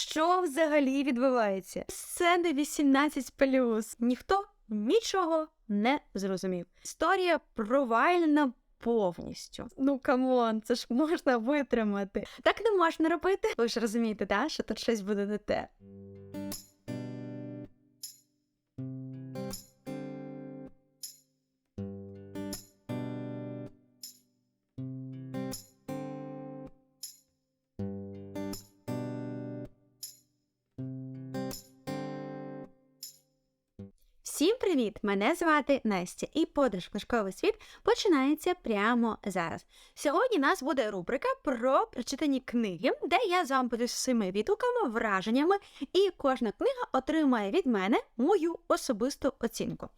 Що взагалі відбувається? Сцени 18+. Ніхто нічого не зрозумів. Історія провальна повністю. Ну камон, це ж можна витримати. Так не можна робити. Ви ж розумієте, да? що тут щось буде не те. Мене звати Настя, і подорож в книжковий світ починається прямо зараз. Сьогодні у нас буде рубрика про прочитані книги, де я з вами поділюся своїми відгуками, враженнями, і кожна книга отримає від мене мою особисту оцінку.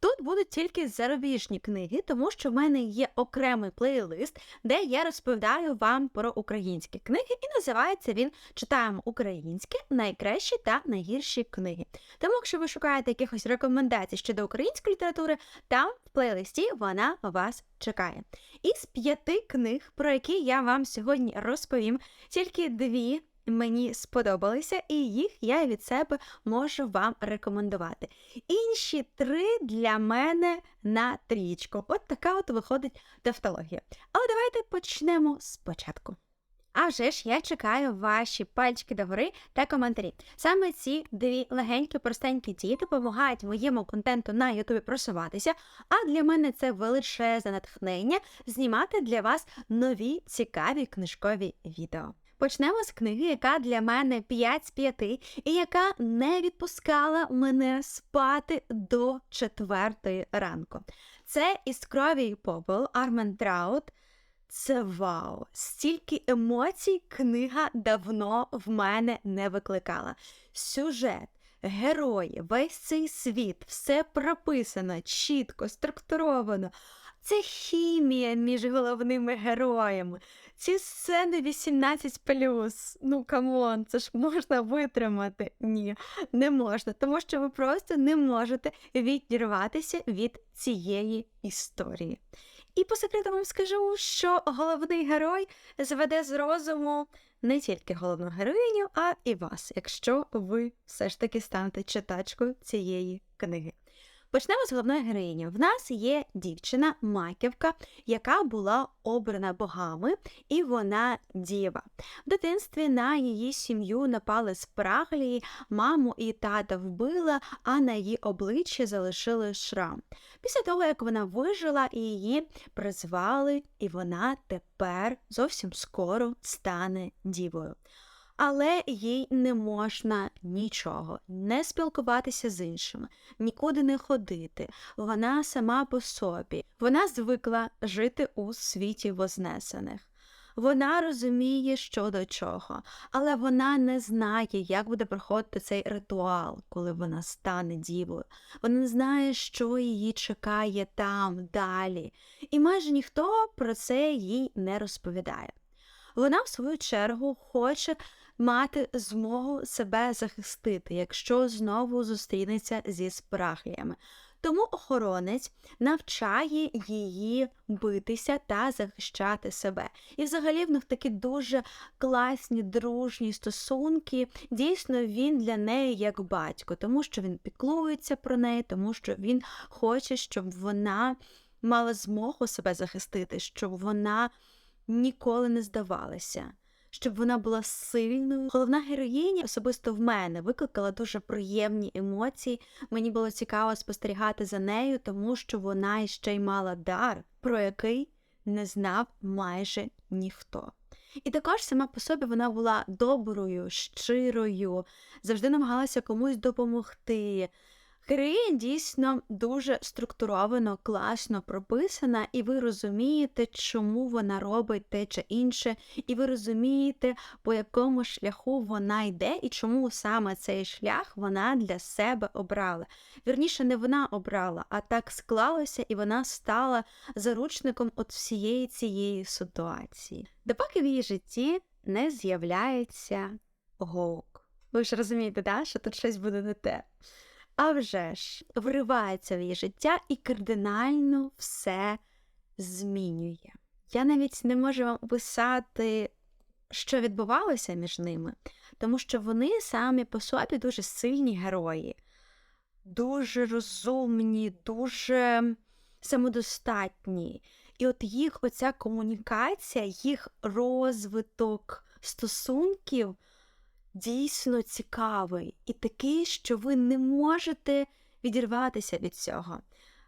Тут будуть тільки зарубіжні книги, тому що в мене є окремий плейлист, де я розповідаю вам про українські книги, і називається він Читаємо українське найкращі та найгірші книги. Тому, якщо ви шукаєте якихось рекомендацій щодо української літератури, там в плейлисті вона вас чекає. Із п'яти книг, про які я вам сьогодні розповім, тільки дві. Мені сподобалися, і їх я від себе можу вам рекомендувати. Інші три для мене на трічку. От така от виходить тавтологія. Але давайте почнемо спочатку. А вже ж я чекаю ваші пальчики догори та коментарі. Саме ці дві легенькі, простенькі дії допомагають моєму контенту на Ютубі просуватися, а для мене це величезне натхнення знімати для вас нові цікаві книжкові відео. Почнемо з книги, яка для мене 5 з 5, і яка не відпускала мене спати до четвертої ранку. Це іскровий попел Армен Траут. Це вау! Стільки емоцій книга давно в мене не викликала. Сюжет, герої, весь цей світ, все прописано чітко, структуровано. Це хімія між головними героями. Ці сцени 18+. Ну камон, це ж можна витримати. Ні, не можна, тому що ви просто не можете відірватися від цієї історії. І по секрету вам скажу, що головний герой зведе з розуму не тільки головну героїню, а і вас, якщо ви все ж таки станете читачкою цієї книги. Почнемо з головної героїні. В нас є дівчина Маківка, яка була обрана богами, і вона діва. В дитинстві на її сім'ю напали спраглі, маму і тата вбила, а на її обличчі залишили шрам. Після того, як вона вижила, її призвали, і вона тепер зовсім скоро стане дівою але їй не можна нічого, не спілкуватися з іншими, нікуди не ходити. Вона сама по собі. Вона звикла жити у світі вознесених. Вона розуміє, що до чого, але вона не знає, як буде проходити цей ритуал, коли вона стане дівою. Вона не знає, що її чекає там далі. І майже ніхто про це їй не розповідає. Вона, в свою чергу, хоче мати змогу себе захистити, якщо знову зустрінеться зі спрахіями. Тому охоронець навчає її битися та захищати себе. І взагалі в них такі дуже класні дружні стосунки. Дійсно, він для неї як батько, тому що він піклується про неї, тому що він хоче, щоб вона мала змогу себе захистити, щоб вона ніколи не здавалася щоб вона була сильною. Головна героїня особисто в мене викликала дуже приємні емоції. Мені було цікаво спостерігати за нею, тому що вона ще й мала дар, про який не знав майже ніхто. І також сама по собі вона була доброю, щирою, завжди намагалася комусь допомогти. Героїня дійсно дуже структуровано, класно прописана, і ви розумієте, чому вона робить те чи інше, і ви розумієте, по якому шляху вона йде, і чому саме цей шлях вона для себе обрала. Вірніше, не вона обрала, а так склалося, і вона стала заручником от всієї цієї ситуації. Допоки в її житті не з'являється Гоук. Ви ж розумієте, да, що тут щось буде не те а вже ж вривається в її життя і кардинально все змінює. Я навіть не можу вам описати, що відбувалося між ними, тому що вони самі по собі дуже сильні герої, дуже розумні, дуже самодостатні. І от їх оця комунікація, їх розвиток стосунків дійсно цікавий і такий, що ви не можете відірватися від цього.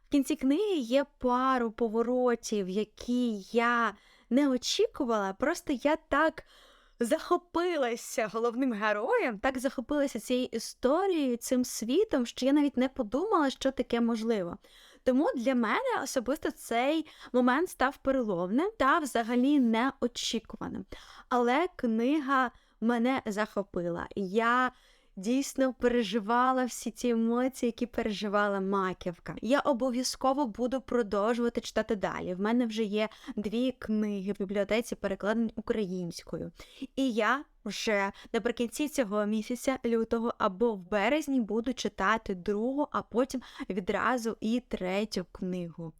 В кінці книги є пару поворотів, які я не очікувала, просто я так захопилася головним героєм, так захопилася цією історією, цим світом, що я навіть не подумала, що таке можливо. Тому для мене особисто цей момент став переломним та взагалі неочікуваним. Але книга мене захопила. Я дійсно переживала всі ці емоції, які переживала маківка. Я обов'язково буду продовжувати читати далі. В мене вже є дві книги в бібліотеці, перекладені українською. І я вже наприкінці цього місяця, лютого або в березні, буду читати другу, а потім відразу і третю книгу.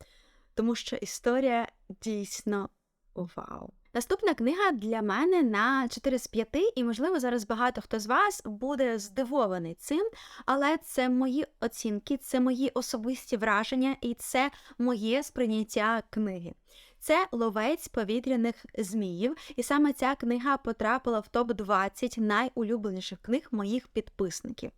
Тому що історія дійсно вау. Наступна книга для мене на 4 з 5, і, можливо, зараз багато хто з вас буде здивований цим, але це мої оцінки, це мої особисті враження і це моє сприйняття книги. Це ловець повітряних зміїв, і саме ця книга потрапила в топ-20 найулюбленіших книг моїх підписників.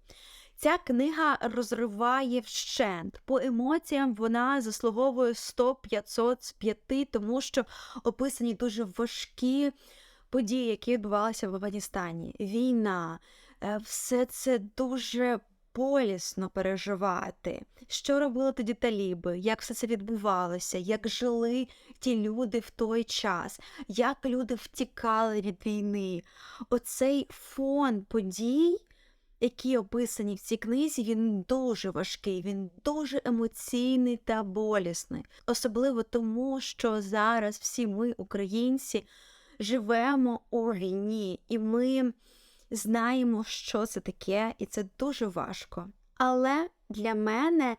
Ця книга розриває вщент. По емоціям вона заслуговує 100-500 з 5, тому що описані дуже важкі події, які відбувалися в Афганістані. Війна, е, все це дуже болісно переживати. Що робили тоді таліби, як все це відбувалося, як жили ті люди в той час, як люди втікали від війни. Оцей фон подій які описані в цій книзі, він дуже важкий, він дуже емоційний та болісний. Особливо тому, що зараз всі ми, українці, живемо у війні, і ми знаємо, що це таке, і це дуже важко. Але для мене.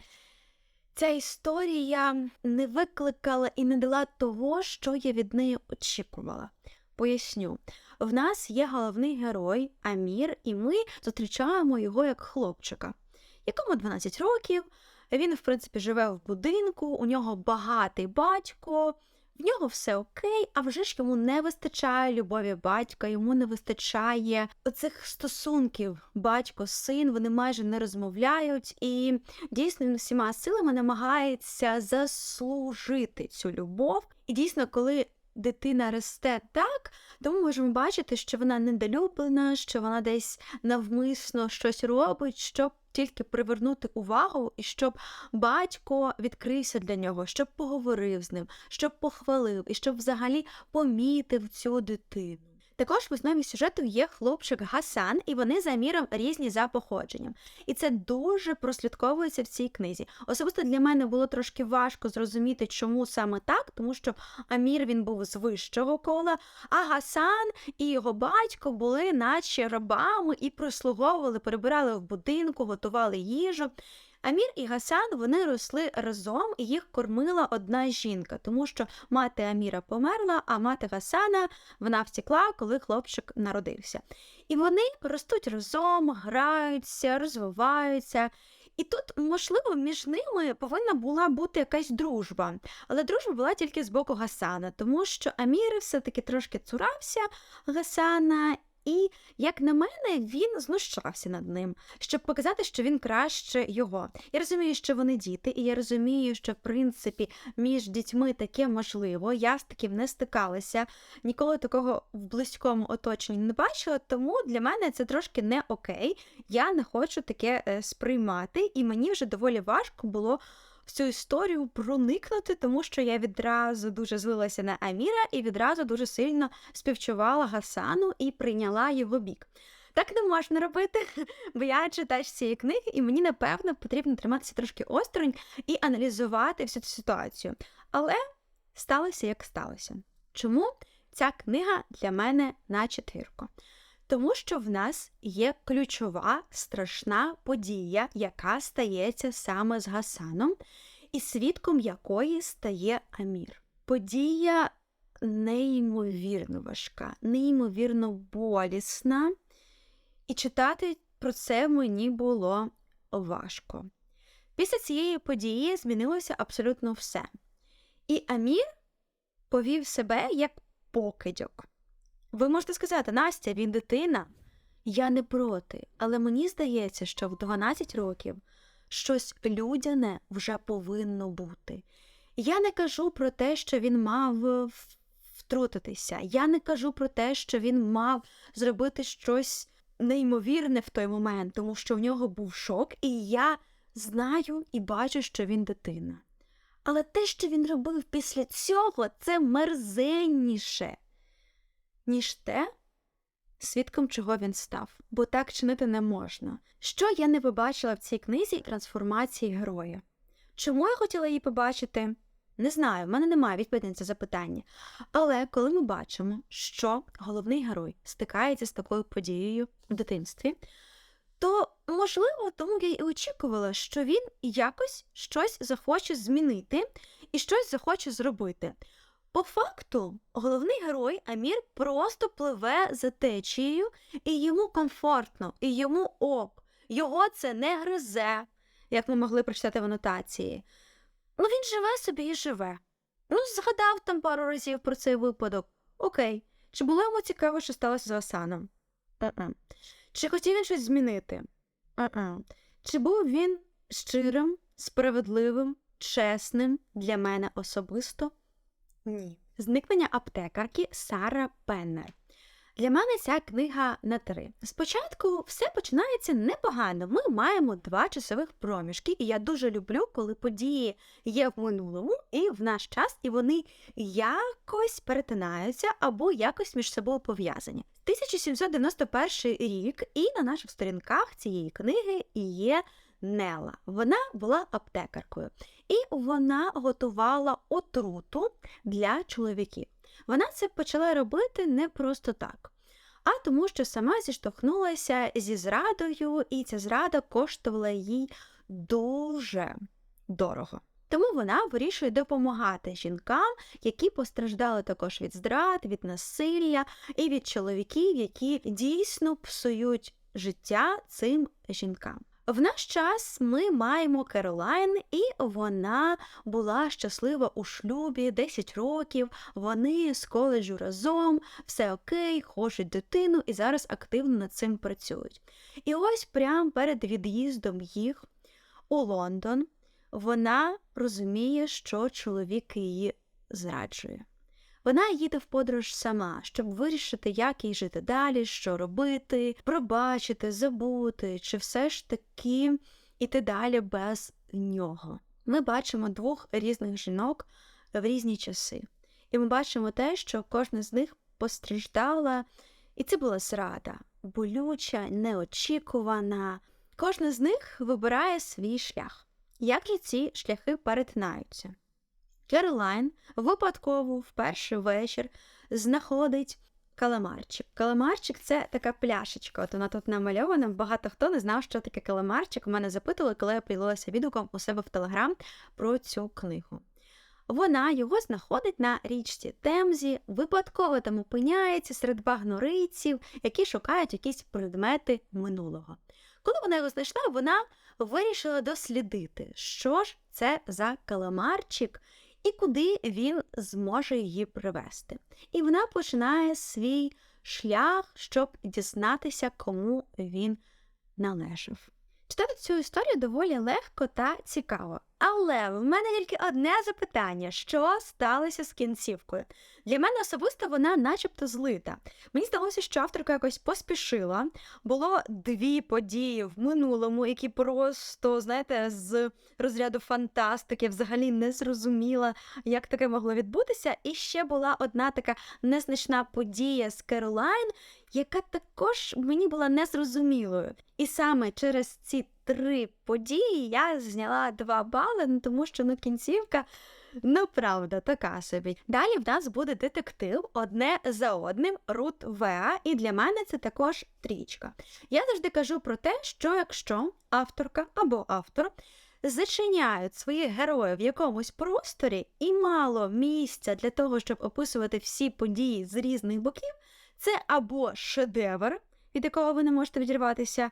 Ця історія не викликала і не дала того, що я від неї очікувала. Поясню, в нас є головний герой Амір, і ми зустрічаємо його як хлопчика, якому 12 років. Він, в принципі, живе в будинку, у нього багатий батько, в нього все окей, а вже ж йому не вистачає любові батька, йому не вистачає оцих стосунків батько-син, вони майже не розмовляють, і дійсно він всіма силами намагається заслужити цю любов. І дійсно, коли дитина росте так, то ми можемо бачити, що вона недолюблена, що вона десь навмисно щось робить, щоб тільки привернути увагу, і щоб батько відкрився для нього, щоб поговорив з ним, щоб похвалив і щоб взагалі помітив цю дитину. Також в основі сюжету є хлопчик Гасан, і вони за міром різні за походженням. І це дуже прослідковується в цій книзі. Особисто для мене було трошки важко зрозуміти, чому саме так, тому що Амір він був з вищого кола, а Гасан і його батько були, наче рабами, і прислуговували, перебирали в будинку, готували їжу. Амір і Гасан вони росли разом і їх кормила одна жінка, тому що мати Аміра померла, а мати Гасана вона втекла, коли хлопчик народився. І вони ростуть разом, граються, розвиваються. І тут, можливо, між ними повинна була бути якась дружба, але дружба була тільки з боку Гасана, тому що Амір все-таки трошки цурався Гасана, і, як на мене, він знущався над ним, щоб показати, що він краще його. Я розумію, що вони діти, і я розумію, що в принципі між дітьми таке можливо. Я з таким не стикалася, ніколи такого в близькому оточенні не бачила, тому для мене це трошки не окей. Я не хочу таке е, сприймати, і мені вже доволі важко було в цю історію проникнути, тому що я відразу дуже злилася на Аміра і відразу дуже сильно співчувала Гасану і прийняла його бік. Так не можна робити, бо я читач цієї книги, і мені, напевно, потрібно триматися трошки осторонь і аналізувати всю цю ситуацію. Але сталося, як сталося. Чому ця книга для мене на четвірку? Тому що в нас є ключова страшна подія, яка стається саме з Гасаном, і свідком якої стає Амір. Подія неймовірно важка, неймовірно болісна. І читати про це мені було важко. Після цієї події змінилося абсолютно все. І Амір повів себе як покидьок. Ви можете сказати, Настя, він дитина. Я не проти, але мені здається, що в 12 років щось людяне вже повинно бути. Я не кажу про те, що він мав е, втрутитися. Я не кажу про те, що він мав зробити щось неймовірне в той момент, тому що в нього був шок, і я знаю і бачу, що він дитина. Але те, що він робив після цього, це мерзенніше, ніж те, свідком чого він став, бо так чинити не можна. Що я не побачила в цій книзі трансформації героя? Чому я хотіла її побачити? Не знаю, в мене немає відповіді на це запитання. Але коли ми бачимо, що головний герой стикається з такою подією в дитинстві, то можливо, тому я й очікувала, що він якось щось захоче змінити і щось захоче зробити. По факту, головний герой Амір просто пливе за течією, і йому комфортно, і йому ок. Його це не гризе, як ми могли прочитати в анотації. Ну, він живе собі і живе. Ну, згадав там пару разів про цей випадок. Окей. Чи було йому цікаво, що сталося з Асаном? Е-е. Чи хотів він щось змінити? Е-е. Чи був він щирим, справедливим, чесним для мене особисто? Ні. Зникнення аптекарки Сара Пеннер. Для мене ця книга на три. Спочатку все починається непогано. Ми маємо два часових проміжки, і я дуже люблю, коли події є в минулому і в наш час, і вони якось перетинаються або якось між собою пов'язані. 1791 рік, і на наших сторінках цієї книги є Нела. Вона була аптекаркою, і вона готувала отруту для чоловіків. Вона це почала робити не просто так, а тому, що сама зіштовхнулася зі зрадою, і ця зрада коштувала їй дуже дорого. Тому вона вирішує допомагати жінкам, які постраждали також від зрад, від насилля і від чоловіків, які дійсно псують життя цим жінкам. В наш час ми маємо Керолайн, і вона була щаслива у шлюбі 10 років. Вони з коледжу разом, все окей, хочуть дитину і зараз активно над цим працюють. І ось прямо перед від'їздом їх у Лондон вона розуміє, що чоловік її зраджує. Вона їде в подорож сама, щоб вирішити, як їй жити далі, що робити, пробачити, забути, чи все ж таки іти далі без нього. Ми бачимо двох різних жінок в різні часи. І ми бачимо те, що кожна з них постраждала, і це була зрада, болюча, неочікувана. Кожна з них вибирає свій шлях. Як же ці шляхи перетинаються? Керолайн випадково в перший вечір знаходить каламарчик. Каламарчик це така пляшечка. От вона тут намальована. Багато хто не знав, що таке каламарчик. Мене запитували, коли я поділилася відгуком у себе в Телеграм про цю книгу. Вона його знаходить на річці Темзі, випадково там опиняється серед багнорийців, які шукають якісь предмети минулого. Коли вона його знайшла, вона вирішила дослідити, що ж це за каламарчик і куди він зможе її привести. І вона починає свій шлях, щоб дізнатися, кому він належав. Читати цю історію доволі легко та цікаво. Але в мене тільки одне запитання: що сталося з кінцівкою? Для мене особисто вона начебто злита. Мені здалося, що авторка якось поспішила. Було дві події в минулому, які просто, знаєте, з розряду фантастики взагалі не зрозуміла, як таке могло відбутися. І ще була одна така незначна подія з Керолайн, яка також мені була незрозумілою. І саме через ці три події я зняла два бали, ну тому що ну кінцівка. Ну, правда, така собі. Далі в нас буде детектив одне за одним Рут Веа, і для мене це також трічка. Я завжди кажу про те, що якщо авторка або автор зачиняють своїх героїв в якомусь просторі і мало місця для того, щоб описувати всі події з різних боків, це або шедевр, від якого ви не можете відірватися,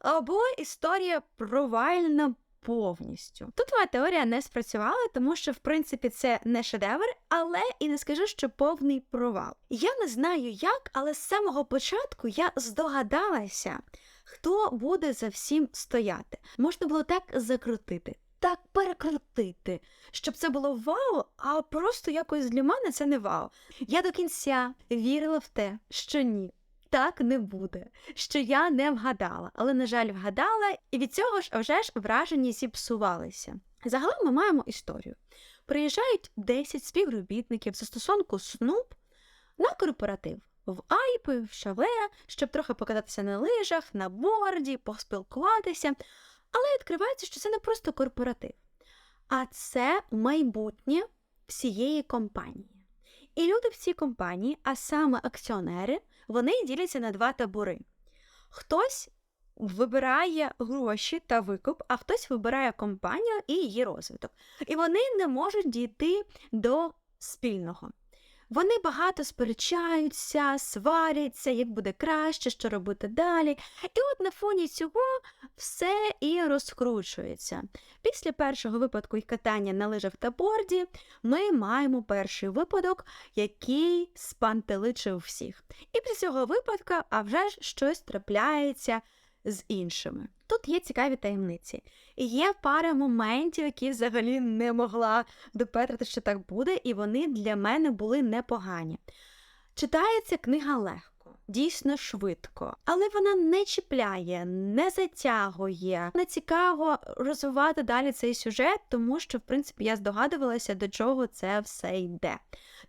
або історія провальна повністю. Тут моя теорія не спрацювала, тому що, в принципі, це не шедевр, але і не скажу, що повний провал. Я не знаю як, але з самого початку я здогадалася, хто буде за всім стояти. Можна було так закрутити. Так перекрутити, щоб це було вау, а просто якось для мене це не вау. Я до кінця вірила в те, що ні, так не буде, що я не вгадала, але, на жаль, вгадала, і від цього ж вже ж враження зіпсувалися. Загалом ми маємо історію. Приїжджають 10 співробітників застосунку Snoop на корпоратив в Айпи, в Шаве, щоб трохи покататися на лижах, на борді, поспілкуватися. Але відкривається, що це не просто корпоратив, а це майбутнє всієї компанії. І люди в цій компанії, а саме акціонери, вони діляться на два табори. Хтось вибирає гроші та викуп, а хтось вибирає компанію і її розвиток. І вони не можуть дійти до спільного. Вони багато сперечаються, сваряться, як буде краще, що робити далі. І от на фоні цього все і розкручується. Після першого випадку і катання на лижах та борді ми маємо перший випадок, який спантеличив всіх. І після цього випадка, а вже ж щось трапляється з іншими. Тут є цікаві таємниці. І є пара моментів, які взагалі не могла допетрити, що так буде, і вони для мене були непогані. Читається книга легко, дійсно швидко, але вона не чіпляє, не затягує, не цікаво розвивати далі цей сюжет, тому що, в принципі, я здогадувалася, до чого це все йде.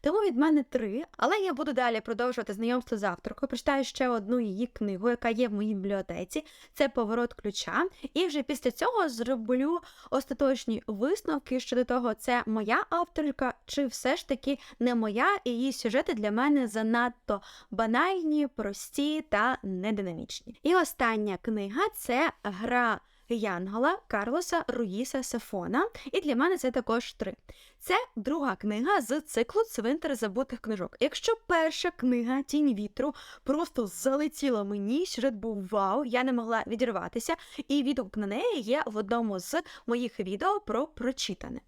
Тому від мене три, але я буду далі продовжувати знайомство з авторкою. Прочитаю ще одну її книгу, яка є в моїй бібліотеці. Це поворот ключа. І вже після цього зроблю остаточні висновки щодо того, це моя авторка, чи все ж таки не моя, і її сюжети для мене занадто банальні, прості та нединамічні. І остання книга це гра. Янгола Карлоса Руїса Сафона, і для мене це також три. Це друга книга з циклу Цвинтар забутих книжок. Якщо перша книга Тінь вітру просто залетіла мені, сюжет був вау, я не могла відірватися, і відгук на неї є в одному з моїх відео про прочитане.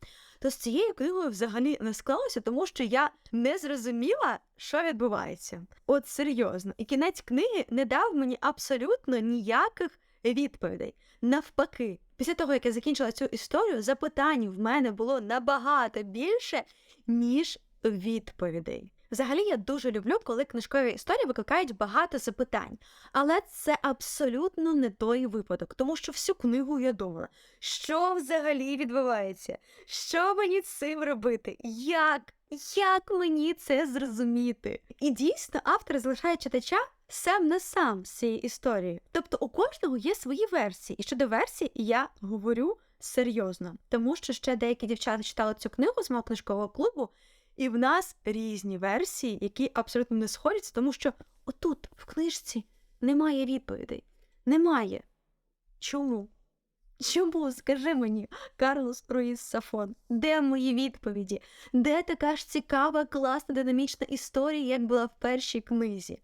То з цією книгою взагалі не склалося, тому що я не зрозуміла, що відбувається. От серйозно. І кінець книги не дав мені абсолютно ніяких відповідей. Навпаки, після того, як я закінчила цю історію, запитань в мене було набагато більше, ніж відповідей. Взагалі, я дуже люблю, коли книжкові історії викликають багато запитань, але це абсолютно не той випадок, тому що всю книгу я думала, що взагалі відбувається, що мені з цим робити, як, як мені це зрозуміти. І дійсно, автор залишає читача сам на сам з цієї історії. Тобто у кожного є свої версії, і щодо версій я говорю серйозно, тому що ще деякі дівчата читали цю книгу з мого книжкового клубу. І в нас різні версії, які абсолютно не сходяться, тому що отут, в книжці, немає відповідей. Немає. Чому? Чому? Скажи мені, Карлос Руїс Сафон, де мої відповіді? Де така ж цікава, класна, динамічна історія, як була в першій книзі?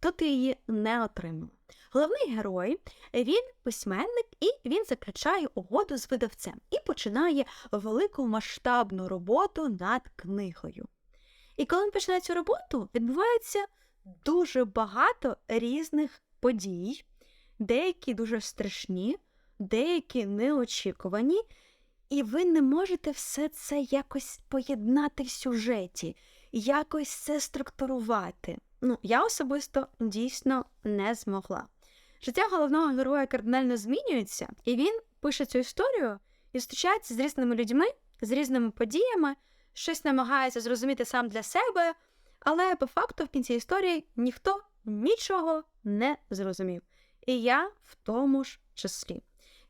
Тут її не отримала. Головний герой він письменник, і він заключає угоду з видавцем і починає велику масштабну роботу над книгою. І коли він починає цю роботу, відбувається дуже багато різних подій, деякі дуже страшні, деякі неочікувані, і ви не можете все це якось поєднати в сюжеті, якось це структурувати. Ну, я особисто дійсно не змогла. Життя головного героя кардинально змінюється, і він пише цю історію і зустрічається з різними людьми, з різними подіями, щось намагається зрозуміти сам для себе, але по факту в кінці історії ніхто нічого не зрозумів. І я в тому ж числі.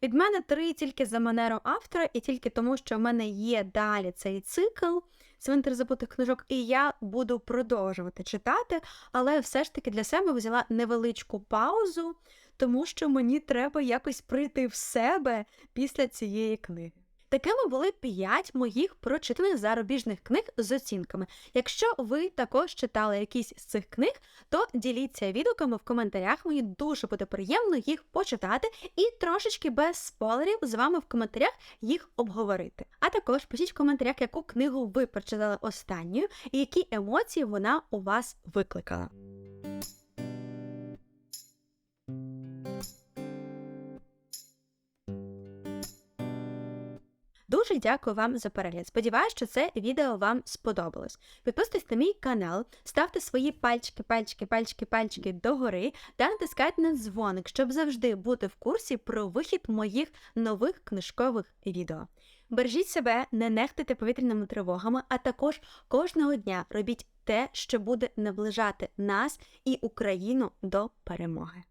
Від мене три тільки за манером автора, і тільки тому, що в мене є далі цей цикл цвинтар забутих книжок, і я буду продовжувати читати, але все ж таки для себе взяла невеличку паузу, тому що мені треба якось прийти в себе після цієї книги. Такими були 5 моїх прочитаних зарубіжних книг з оцінками. Якщо ви також читали якісь з цих книг, то діліться відгуками в коментарях. Мені дуже буде приємно їх почитати і трошечки без спойлерів з вами в коментарях їх обговорити. А також пишіть в коментарях, яку книгу ви прочитали останньою і які емоції вона у вас викликала. Дякую вам за перегляд. Сподіваюсь, що це відео вам сподобалось. Підписуйтесь на мій канал, ставте свої пальчики, пальчики, пальчики, пальчики догори та натискайте на дзвоник, щоб завжди бути в курсі про вихід моїх нових книжкових відео. Бережіть себе, не нехтуйте повітряними тривогами, а також кожного дня робіть те, що буде наближати нас і Україну до перемоги.